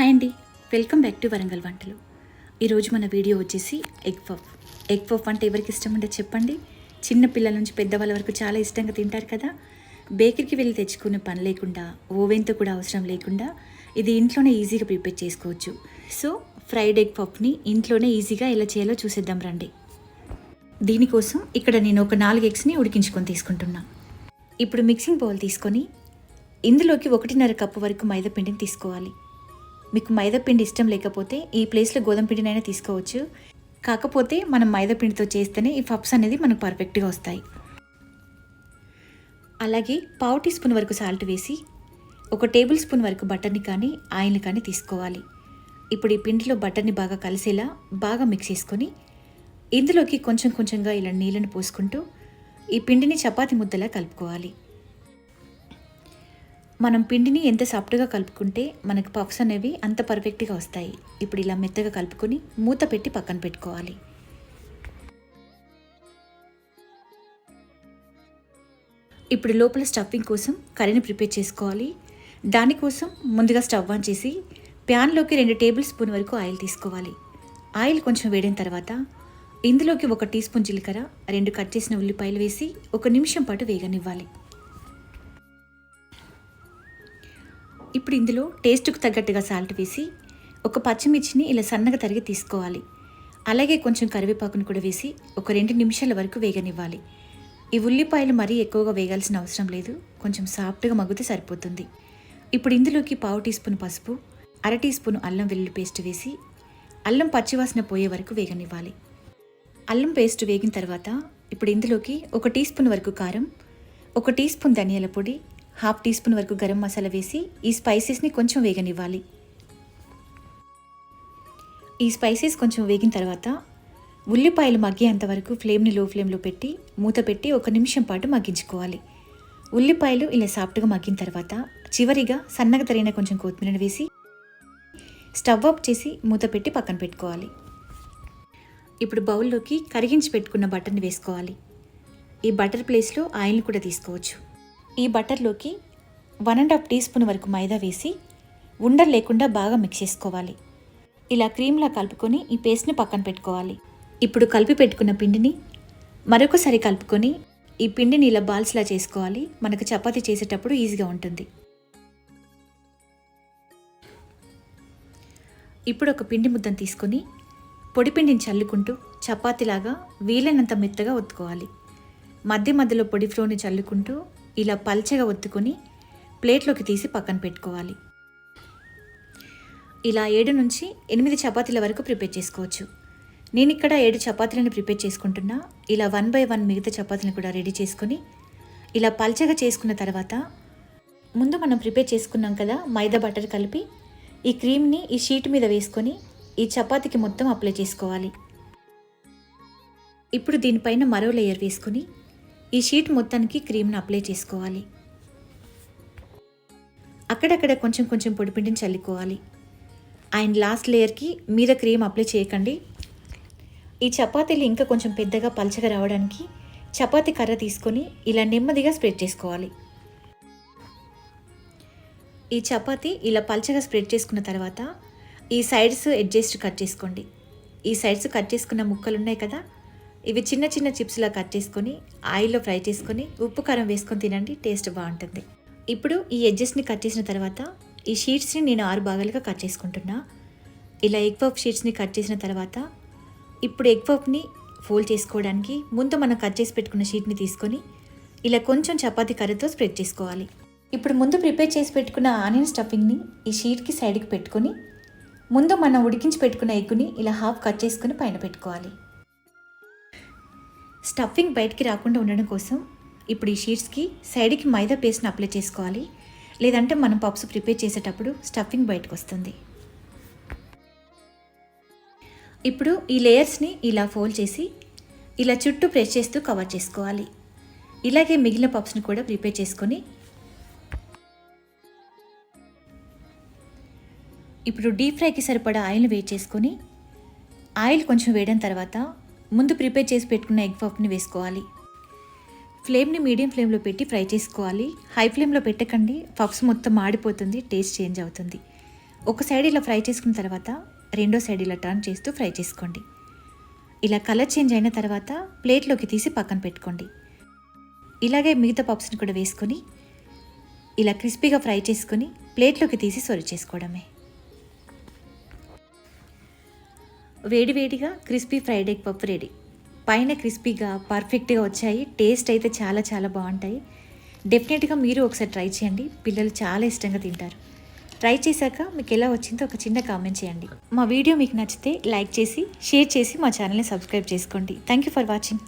Hi అండి. Welcome back to Warangal వంటలు. ఈరోజు మన వీడియో వచ్చేసి ఎగ్ పఫ్. ఎగ్ పఫ్ అంటే ఎవరికి ఇష్టం ఉంటే చెప్పండి. చిన్న పిల్లల నుంచి పెద్దవాళ్ళ వరకు చాలా ఇష్టంగా తింటారు కదా. బేకరీకి వెళ్ళి తెచ్చుకునే పని లేకుండా ఓవెన్తో కూడా అవసరం లేకుండా ఇది ఇంట్లోనే ఈజీగా ప్రిపేర్ చేసుకోవచ్చు. సో ఫ్రైడ్ ఎగ్ పఫ్ని ఇంట్లోనే ఈజీగా ఎలా చేయాలో చూసేద్దాం రండి. దీనికోసం ఇక్కడ నేను ఒక నాలుగు ఎగ్స్ని ఉడికించుకొని తీసుకుంటున్నా. ఇప్పుడు మిక్సింగ్ బౌల్ తీసుకొని ఇందులోకి ఒకటిన్నర కప్పు వరకు మైదా పిండిని తీసుకోవాలి. మీకు మైదాపిండి ఇష్టం లేకపోతే ఈ ప్లేస్లో గోధుమ పిండినైనా తీసుకోవచ్చు. కాకపోతే మనం మైదాపిండితో చేస్తేనే ఈ పప్స్ అనేది మనకు పర్ఫెక్ట్గా వస్తాయి. అలాగే పావు టీ స్పూన్ వరకు సాల్ట్ వేసి ఒక టేబుల్ స్పూన్ వరకు బటర్ని కానీ ఆయిల్ని కానీ తీసుకోవాలి. ఇప్పుడు ఈ పిండిలో బటర్ని బాగా కలిసేలా బాగా మిక్స్ చేసుకొని ఇందులోకి కొంచెం కొంచెంగా ఇలా నీళ్ళని పోసుకుంటూ ఈ పిండిని చపాతి ముద్దలా కలుపుకోవాలి. మనం పిండిని ఎంత సాఫ్ట్గా కలుపుకుంటే మనకు పఫ్స్ అనేవి అంత పర్ఫెక్ట్గా వస్తాయి. ఇప్పుడు ఇలా మెత్తగా కలుపుకొని మూత పెట్టి పక్కన పెట్టుకోవాలి. ఇప్పుడు లోపల స్టఫింగ్ కోసం కర్రీని ప్రిపేర్ చేసుకోవాలి. దానికోసం ముందుగా స్టవ్ ఆన్ చేసి ప్యాన్లోకి రెండు టేబుల్ స్పూన్ వరకు ఆయిల్ తీసుకోవాలి. ఆయిల్ కొంచెం వేడిన తర్వాత ఇందులోకి ఒక టీ స్పూన్ జీలకర్ర రెండు కట్ చేసిన ఉల్లిపాయలు వేసి ఒక నిమిషం పాటు వేగనివ్వాలి. ఇప్పుడు ఇందులో టేస్ట్కు తగ్గట్టుగా సాల్ట్ వేసి ఒక పచ్చిమిర్చిని ఇలా సన్నగా తరిగి తీసుకోవాలి. అలాగే కొంచెం కరివేపాకును కూడా వేసి ఒక రెండు నిమిషాల వరకు వేగనివ్వాలి. ఈ ఉల్లిపాయలు మరీ ఎక్కువగా వేగాల్సిన అవసరం లేదు. కొంచెం సాఫ్ట్గా మగ్గితే సరిపోతుంది. ఇప్పుడు ఇందులోకి పావు టీ స్పూన్ పసుపు అర టీ స్పూన్ అల్లం వెల్లుల్లి పేస్ట్ వేసి అల్లం పచ్చివాసన పోయే వరకు వేగనివ్వాలి. అల్లం పేస్ట్ వేగిన తర్వాత ఇప్పుడు ఇందులోకి ఒక టీ స్పూన్ వరకు కారం ఒక టీ స్పూన్ ధనియాల పొడి హాఫ్ టీ స్పూన్ వరకు గరం మసాలా వేసి ఈ స్పైసెస్ని కొంచెం వేగనివ్వాలి. ఈ స్పైసెస్ కొంచెం వేగిన తర్వాత ఉల్లిపాయలు మగ్గేంత వరకు ఫ్లేమ్ని లో ఫ్లేమ్లో పెట్టి మూత పెట్టి ఒక నిమిషం పాటు మగ్గించుకోవాలి. ఉల్లిపాయలు ఇలా సాఫ్ట్గా మగ్గిన తర్వాత చివరిగా సన్నగా తరిగిన కొంచెం కొత్తిమీరను వేసి స్టవ్ ఆఫ్ చేసి మూత పెట్టి పక్కన పెట్టుకోవాలి. ఇప్పుడు బౌల్లోకి కరిగించి పెట్టుకున్న బటర్ని వేసుకోవాలి. ఈ బటర్ ప్లేస్లో ఆయిల్ని కూడా తీసుకోవచ్చు. ఈ బటర్లోకి one and half tea spoon వరకు మైదా వేసి ఉండలు లేకుండా బాగా మిక్స్ చేసుకోవాలి. ఇలా క్రీమ్లా కలుపుకొని ఈ పేస్ట్ని పక్కన పెట్టుకోవాలి. ఇప్పుడు కలిపి పెట్టుకున్న పిండిని మరొకసారి కలుపుకొని ఈ పిండిని ఇలా బాల్స్లా చేసుకోవాలి. మనకు చపాతీ చేసేటప్పుడు ఈజీగా ఉంటుంది. ఇప్పుడు ఒక పిండి ముద్దను తీసుకొని పొడి పిండిని చల్లుకుంటూ చపాతీలాగా వీలైనంత మెత్తగా ఒత్తుకోవాలి. మధ్య మధ్యలో పొడి ఫ్లోని చల్లుకుంటూ ఇలా పల్చగా ఒత్తుకొని ప్లేట్లోకి తీసి పక్కన పెట్టుకోవాలి. ఇలా ఏడు నుంచి ఎనిమిది చపాతీల వరకు ప్రిపేర్ చేసుకోవచ్చు. నేను ఇక్కడ ఏడు చపాతీలను ప్రిపేర్ చేసుకుంటున్నా. ఇలా వన్ బై వన్ మిగతా చపాతీలను కూడా రెడీ చేసుకొని ఇలా పల్చగా చేసుకున్న తర్వాత ముందు మనం ప్రిపేర్ చేసుకున్నాం కదా మైదా బటర్ కలిపి ఈ క్రీమ్ని ఈ షీట్ మీద వేసుకొని ఈ చపాతీకి మొత్తం అప్లై చేసుకోవాలి. ఇప్పుడు దీనిపైన మరో లేయర్ వేసుకొని ఈ షీట్ మొత్తానికి క్రీమ్ను అప్లై చేసుకోవాలి. అక్కడక్కడ కొంచెం కొంచెం పొడిపిండిని చల్లుకోవాలి. అండ్ లాస్ట్ లేయర్కి మీద క్రీమ్ అప్లై చేయకండి. ఈ చపాతీలు ఇంకా కొంచెం పెద్దగా పలచగా రావడానికి చపాతీ కర్ర తీసుకొని ఇలా నెమ్మదిగా స్ప్రెడ్ చేసుకోవాలి. ఈ చపాతీ ఇలా పలచగా స్ప్రెడ్ చేసుకున్న తర్వాత ఈ సైడ్స్ అడ్జస్ట్ కట్ చేసుకోండి. ఈ సైడ్స్ కట్ చేసుకున్న ముక్కలు ఉన్నాయి కదా ఇవి చిన్న చిన్న చిప్స్లా కట్ చేసుకొని ఆయిల్లో ఫ్రై చేసుకొని ఉప్పు కారం వేసుకొని తినండి టేస్ట్ బాగుంటుంది. ఇప్పుడు ఈ ఎడ్జెస్ని కట్ చేసిన తర్వాత ఈ షీట్స్ని నేను ఆరు భాగాలుగా కట్ చేసుకుంటున్నా. ఇలా ఎగ్ పఫ్ షీట్స్ని కట్ చేసిన తర్వాత ఇప్పుడు ఎగ్ పఫ్ని ఫోల్డ్ చేసుకోవడానికి ముందు మనం కట్ చేసి పెట్టుకున్న షీట్ని తీసుకొని ఇలా కొంచెం చపాతీ కర్రతో స్ప్రెడ్ చేసుకోవాలి. ఇప్పుడు ముందు ప్రిపేర్ చేసి పెట్టుకున్న ఆనియన్ స్టఫింగ్ని ఈ షీట్కి సైడ్కి పెట్టుకొని ముందు మనం ఉడికించి పెట్టుకున్న ఎగ్గుని ఇలా హాఫ్ కట్ చేసుకుని పైన పెట్టుకోవాలి. స్టఫింగ్ బయటికి రాకుండా ఉండడం కోసం ఇప్పుడు ఈ షీట్స్కి సైడ్కి మైదా పేస్ట్ని అప్లై చేసుకోవాలి. లేదంటే మనం పప్స్ ప్రిపేర్ చేసేటప్పుడు స్టఫింగ్ బయటకు వస్తుంది. ఇప్పుడు ఈ లేయర్స్ని ఇలా ఫోల్డ్ చేసి ఇలా చుట్టూ ప్రెస్ చేస్తూ కవర్ చేసుకోవాలి. ఇలాగే మిగిలిన పప్స్ని కూడా ప్రిపేర్ చేసుకొని ఇప్పుడు డీప్ ఫ్రైకి సరిపడా ఆయిల్ని వేడి చేసుకొని ఆయిల్ కొంచెం వేయడం తర్వాత ముందు ప్రిపేర్ చేసి పెట్టుకున్న ఎగ్ పఫ్ని వేసుకోవాలి. ఫ్లేమ్ని మీడియం ఫ్లేమ్లో పెట్టి ఫ్రై చేసుకోవాలి. హై ఫ్లేమ్లో పెట్టకండి. పఫ్స్ మొత్తం మాడిపోతుంది. టేస్ట్ చేంజ్ అవుతుంది. ఒక సైడ్ ఇలా ఫ్రై చేసుకున్న తర్వాత రెండో సైడ్ ఇలా టర్న్ చేస్తూ ఫ్రై చేసుకోండి. ఇలా కలర్ చేంజ్ అయిన తర్వాత ప్లేట్లోకి తీసి పక్కన పెట్టుకోండి. ఇలాగే మిగతా పప్స్ని కూడా వేసుకొని ఇలా క్రిస్పీగా ఫ్రై చేసుకొని ప్లేట్లోకి తీసి సర్వ్ చేసుకోవడమే. వేడివేడిగా క్రిస్పీ ఫ్రైడ్ ఎగ్ పప్పు రెడీ. పైన క్రిస్పీగా పర్ఫెక్ట్గా వచ్చాయి. టేస్ట్ అయితే చాలా చాలా బాగుంటాయి. డెఫినెట్గా మీరు ఒకసారి ట్రై చేయండి. పిల్లలు చాలా ఇష్టంగా తింటారు. ట్రై చేశాక మీకు ఎలా వచ్చిందో ఒక చిన్న కామెంట్ చేయండి. మా వీడియో మీకు నచ్చితే లైక్ చేసి షేర్ చేసి మా ఛానల్ని సబ్స్క్రైబ్ చేసుకోండి. Thank you for watching.